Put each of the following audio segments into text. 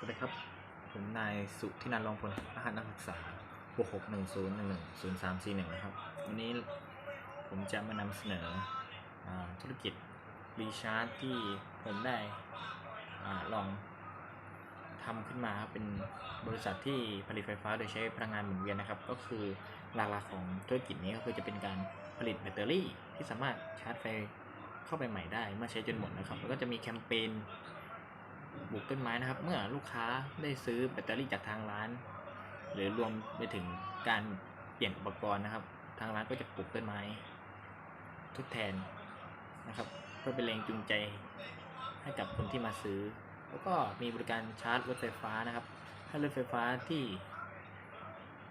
สวัสดีครับ ผมนายสุธินันรองพลรหัสนักศึกษา6610110341นะครับ วันนี้ผมจะมานำเสนออธุรกิจรีชาร์จที่ผมได้อลองทำขึ้นมาครับเป็นบริษัทที่ผลิตไฟฟ้าโดยใช้พลังงานหมุนเวียนนะครับ ก็คือหลักๆของธุรกิจนี้ก็คือจะเป็นการผลิตแบตเตอรี่ที่สามารถชาร์จไฟเข้าไปใหม่ได้เมื่อใช้จนหมดนะครับ แล้วก็จะมีแคมเปญ ปลูกต้นไม้นะครับ เมื่อลูกค้าได้ซื้อแบตเตอรี่จากทางร้าน หรือรวมไปถึงการเปลี่ยนอุปกรณ์นะครับ ทางร้านก็จะปลูกต้นไม้ ทดแทนนะครับ เพื่อเป็นแรงจูงใจให้กับคนที่มาซื้อ แล้วก็มีบริการชาร์จรถไฟฟ้านะครับ ถ้ารถไฟฟ้าที่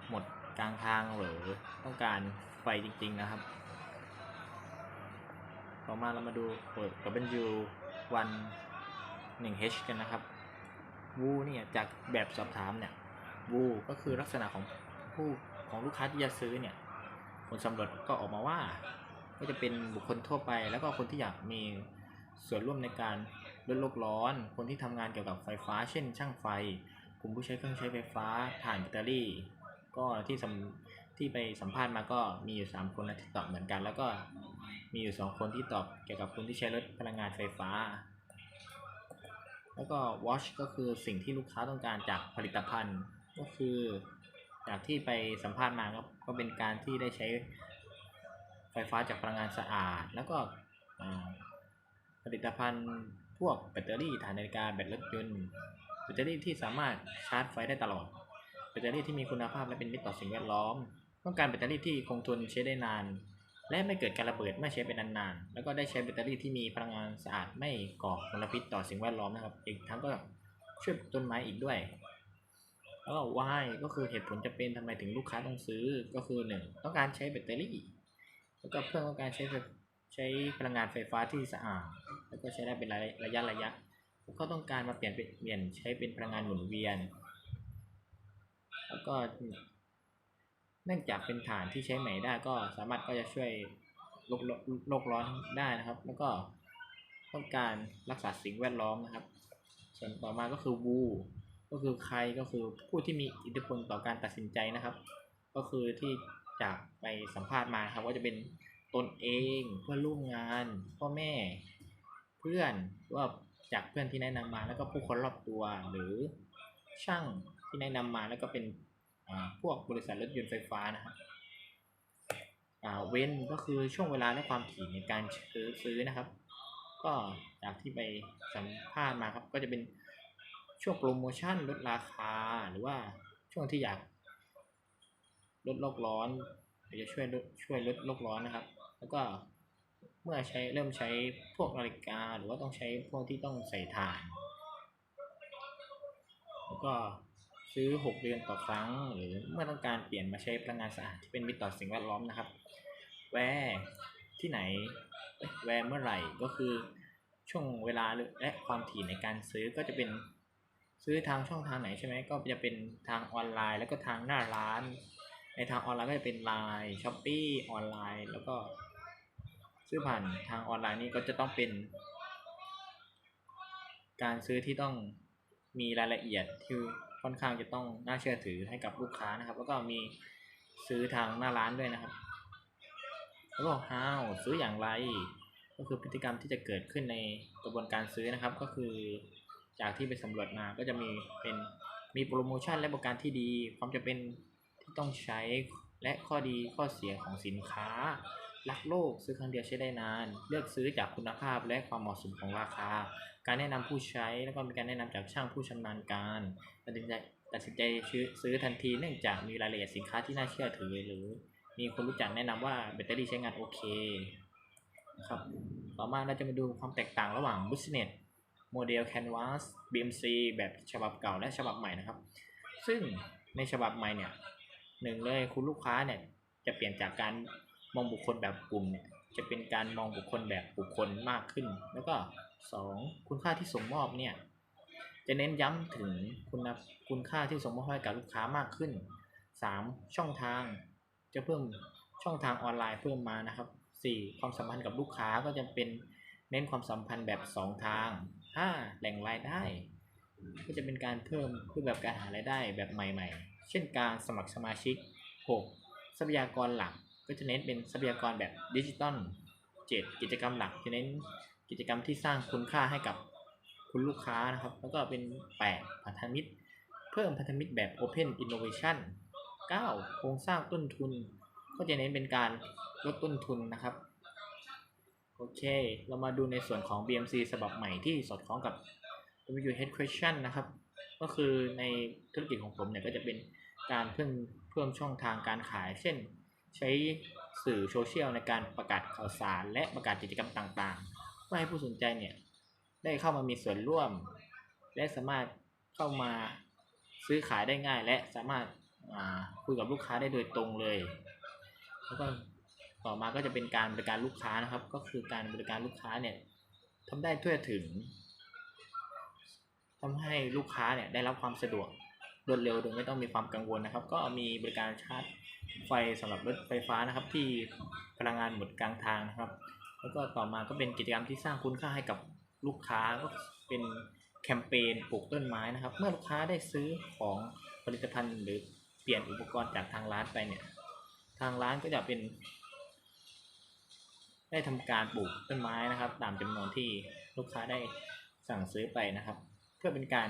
หมดกลางทางหรือต้องการไฟจริง ๆนะครับ ต่อมาเรามาดูเปิดกับเป็นยูวัน 1H กันนะครับวูเนี่ยจากแบบสอบถามเนี่ยวูก็คือลักษณะของผู้ของลูกค้าที่จะซื้อเนี่ยผลสำรวจก็ออกมาว่า ก็จะเป็นบุคคลทั่วไป แล้วก็คนที่อยากมีส่วนร่วมในการลดโลกร้อน คนที่ทำงานเกี่ยวกับไฟฟ้า เช่น ช่างไฟ กลุ่มผู้ใช้เครื่องใช้ไฟฟ้าถ่านแบตเตอรี่ ก็ที่สัมที่ไปสัมภาษณ์มาก็มีอยู่ 3 คนนะที่ตอบเหมือนกัน แล้วก็มีอยู่ 2 คนที่ตอบเกี่ยวกับคนที่ใช้รถพลังงานไฟฟ้า แล้วก็ watch ก็คือสิ่งที่ลูกค้าต้องการจากผลิตภัณฑ์ ก็คือจากที่ไปสัมภาษณ์มาก็ก็เป็นการที่ได้ใช้ไฟฟ้าจากพลังงานสะอาด แล้วก็ผลิตภัณฑ์พวกแบตเตอรี่ถ่านนาฬิกาแบตรถยนต์แบตเตอรี่ที่สามารถชาร์จไฟได้ตลอดแบตเตอรี่ที่มีคุณภาพและเป็นมิตรต่อสิ่งแวดล้อม ต้องการแบตเตอรี่ที่คงทนใช้ได้นาน และไม่เกิดการระเบิดเมื่อใช้ไปนานๆ แล้วก็ได้ใช้แบตเตอรี่ที่มีพลังงานสะอาดไม่ก่อมลพิษต่อสิ่งแวดล้อมนะครับ อีกทั้งก็ช่วยต้นไม้อีกด้วย แล้วก็ why ก็คือเหตุผลจะเป็นทำไมถึงลูกค้าต้องซื้อ ก็คือหนึ่งต้องการใช้แบตเตอรี่ แล้วก็เพื่อต้องการใช้ใช้พลังงานไฟฟ้าที่สะอาด แล้วก็ใช้ได้เป็นระยะระยะระยะแล้วก็ต้องการมาเปลี่ยนเปลี่ยนใช้เป็นพลังงานหมุนเวียน แล้วก็ เนื่องจากเป็นฐานที่ใช้ใหม่ได้ก็สามารถก็จะช่วยโลกโลกร้อนได้นะครับ แล้วก็ต้องการรักษาสิ่งแวดล้อมนะครับ ส่วนต่อมาก็คือวูก็คือใครก็คือผู้ที่มีอิทธิพลต่อการตัดสินใจนะครับ ก็คือที่จากไปสัมภาษณ์มาครับว่าจะเป็นตนเองเพื่อนร่วมงาน พ่อแม่ เพื่อนว่าจากเพื่อนที่แนะนำมาแล้วก็ผู้คนรอบตัวหรือช่างที่แนะนำมาแล้วก็เป็น พวกบริษัทรถยนต์ไฟฟ้านะครับอ่าเว้นก็คือช่วงเวลาและความถี่ในการซื้อซื้อนะครับ ก็จากที่ไปสัมภาษณ์มาครับก็จะเป็นช่วงโปรโมชั่นลดราคาหรือว่าช่วงที่อยากลดโลกร้อนหรือจะช่วยลดช่วยลดโลกร้อนนะครับ แล้วก็เมื่อใช้เริ่มใช้พวกนาฬิกา หรือว่าต้องใช้พวกที่ต้องใส่ถ่าน แล้วก็ ซื้อ 6 เดือนต่อครั้ง หรือเมื่อต้องการเปลี่ยนมาใช้พลังงานสะอาดที่เป็นมิตรต่อสิ่งแวดล้อมนะครับ แวร์ที่ไหนแวร์เมื่อไหร่ก็คือช่วงเวลาและความถี่ในการซื้อก็จะเป็นซื้อทางช่องทางไหนใช่ไหมก็จะเป็นทางออนไลน์ แล้วก็ทางหน้าร้าน ในทางออนไลน์ก็จะเป็นไลน์ช้อปปี้ออนไลน์ แล้วก็ซื้อผ่านทางออนไลน์นี่ก็จะต้องเป็น การซื้อที่ต้องมีรายละเอียดที่ ค่อนข้างจะต้องน่าเชื่อถือให้กับลูกค้านะครับ แล้วก็มีซื้อทางหน้าร้านด้วยนะครับ แล้วก็ how ซื้ออย่างไร ก็คือพฤติกรรมที่จะเกิดขึ้นในกระบวนการซื้อนะครับ ก็คือจากที่ไปสำรวจมาก็จะมีเป็นมีโปรโมชั่นและบริการที่ดี ความจะเป็นที่ต้องใช้และข้อดีข้อเสียของสินค้า รักโลกซื้อครั้งเดียวใช้ได้นาน เลือกซื้อจากคุณภาพและความเหมาะสมของราคา การแนะนำผู้ใช้แล้วก็มีการแนะนำจากช่างผู้ชำนาญการตัดสินใจตัดสินใจซื้อทันทีเนื่องจากมีรายละเอียดสินค้าที่น่าเชื่อถือหรือ มีคนรู้จักแนะนำว่าแบตเตอรี่ใช้งานโอเคนะครับต่อมาเราจะมาดูความแตกต่างระหว่าง Business โมเดล Canvas BMC แบบฉบับเก่าและฉบับใหม่นะครับ ซึ่งในฉบับใหม่เนี่ยหนึ่งเลยคุณลูกค้าเนี่ยจะเปลี่ยนจากการ มองบุคคลแบบกลุ่มเนี่ยจะเป็นการมองบุคคลแบบบุคคลมากขึ้น แล้วก็สองคุณค่าที่ส่งมอบเนี่ยจะเน้นย้ำถึงคุณคุณค่าที่ส่งมอบให้กับลูกค้ามากขึ้นสามช่องทางจะเพิ่มช่องทางออนไลน์เพิ่มมานะครับสี่ความสัมพันธ์กับลูกค้าก็จะเป็นเน้นความสัมพันธ์แบบสองทางห้าแหล่งรายได้ ก็จะเป็นการเพิ่มรูปแบบการหารายได้แบบใหม่ ๆ เช่นการสมัครสมาชิก 6. ทรัพยากรหลัก ก็จะเน้นเป็นทรัพยากรแบบดิจิตอล 7. กิจกรรมหลักจะเน้นกิจกรรมที่สร้างคุณค่าให้กับคุณลูกค้านะครับ แล้วก็เป็น 8. พันธมิตร เพิ่มพันธมิตรแบบ Open Innovation 9. โครงสร้างต้นทุน ก็จะเน้นเป็นการลดต้นทุนนะครับ โอเค เรามาดูในส่วนของ BMC ฉบับใหม่ที่สอดคล้องกับ W Head Question นะครับ ก็คือในธุรกิจของผมเนี่ยก็จะเป็นการเพิ่มเพิ่มช่องทางการขาย เช่น ใช้สื่อโซเชียลในการประกาศข่าวสาร และประกาศกิจกรรมต่างๆ เพื่อให้ผู้สนใจเนี่ยได้เข้ามามีส่วนร่วม และสามารถเข้ามาซื้อขายได้ง่าย และสามารถอ่าคุยกับลูกค้าได้โดยตรงเลย แล้วก็ต่อมาก็จะเป็นการบริการลูกค้านะครับ ก็คือการบริการลูกค้าเนี่ยทำได้ทั่วถึงทำให้ลูกค้าเนี่ยได้รับความสะดวก รวดเร็วโดยไม่ต้องมีความกังวลนะครับ ก็มีบริการชาร์จไฟสำหรับรถไฟฟ้านะครับ ที่พลังงานหมดกลางทางนะครับ แล้วก็ต่อมาก็เป็นกิจกรรมที่สร้างคุณค่าให้กับลูกค้าก็เป็นแคมเปญปลูกต้นไม้นะครับ เมื่อลูกค้าได้ซื้อของผลิตภัณฑ์ หรือเปลี่ยนอุปกรณ์จากทางร้านไปเนี่ย ทางร้านก็จะเป็น ได้ทำการปลูกต้นไม้นะครับ ตามจำนวนที่ลูกค้าได้สั่งซื้อไปนะครับ เพื่อเป็นการ